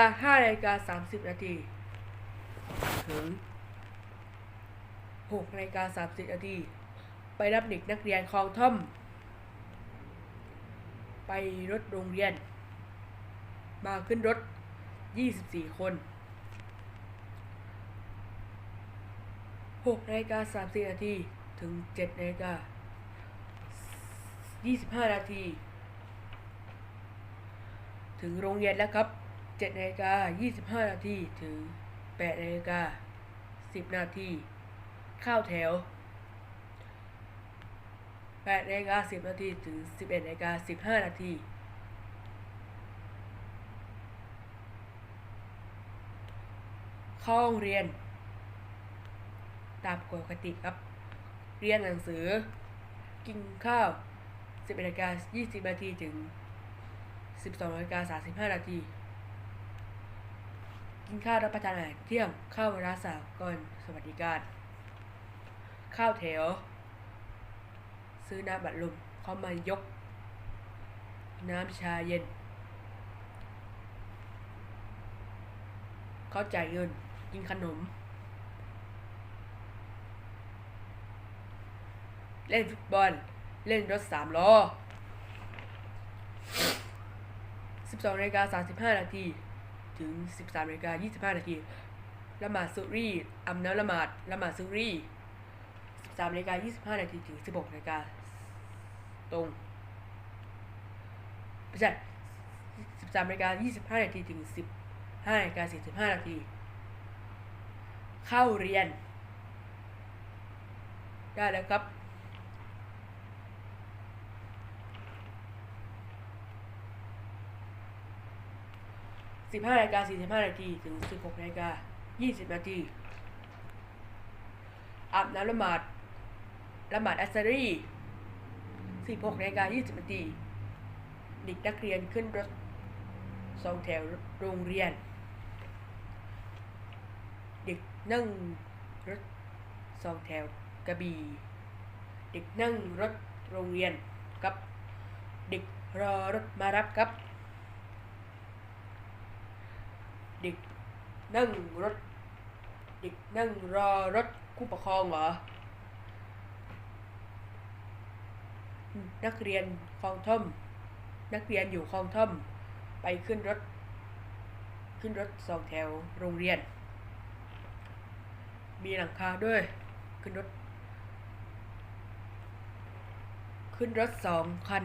าห้านาฬิกาสามสิบนาที ถึงหกนาฬิกาสามสิบนาที ไปรับเด็กนักเรียนคลองท่อม ไปรถโรงเรียน มาขึ้นรถยี่สิบสี่คนหกนาฬิกาสามสิบนาที ถึงเจ็ดนาฬิกายี่สิบห้านาที ถึงโรงเรียนแล้วครับ 7นาฬิกา25 นาทีถึง8นาฬิกา10 นาทีเข้าแถว8นาฬิกา10 นาทีถึง 11นาฬิกา15 นาทีเข้าห้องเรียน ตามปกติครับ เรียนหนังสือ กินข้าว 11นาฬิกา20 นาทีถึง 12นาฬิกา35 นาที กินข้าวรับประทานอาหารเที่ยงข้าร้าสาวก่อนสวัสดิการ ข้าวแถว ซื้อน้ำบัดลมเข้ามายก น้ำชาเย็น เขาจ่ายเงิน กินขนม เล่นฟุตบอล เล่นรถสามล้อ 12นาฬิกา35นาที ถึง 13นาฬิกา25 นาทีละหมาดซุรีอำน้ำละหมาดละหมาดซุรี13นาฬิกา25 นาทีถึง 16นาฬิกาตรงไม่ใช่13นาฬิกา25 นาทีถึง 15นาฬิกา45 นาที เข้าเรียน ได้แล้วครับ สิบห้านาฬิกาสี่สิบห้านาทีถึงสิบหกนาฬิกายี่สิบนาทีอาบน้ำละหมาดละหมาดอัสซารีสิบหกนาฬิกายี่สิบนาทีเด็กนักเรียนขึ้นรถสองแถวโรงเรียน เด็กนั่งรถสองแถวกระบี่เด็กนั่งรถโรงเรียนกับ เด็กรอรถมารับครับ เด็กนั่งรถ เด็กนั่งรอรถคู่ปกครองเหรอ นักเรียนคลองท่อม นักเรียนอยู่คลองท่อม ไปขึ้นรถ ขึ้นรถสองแถวโรงเรียน มีหลังคาด้วย ขึ้นรถ ขึ้นรถสองคัน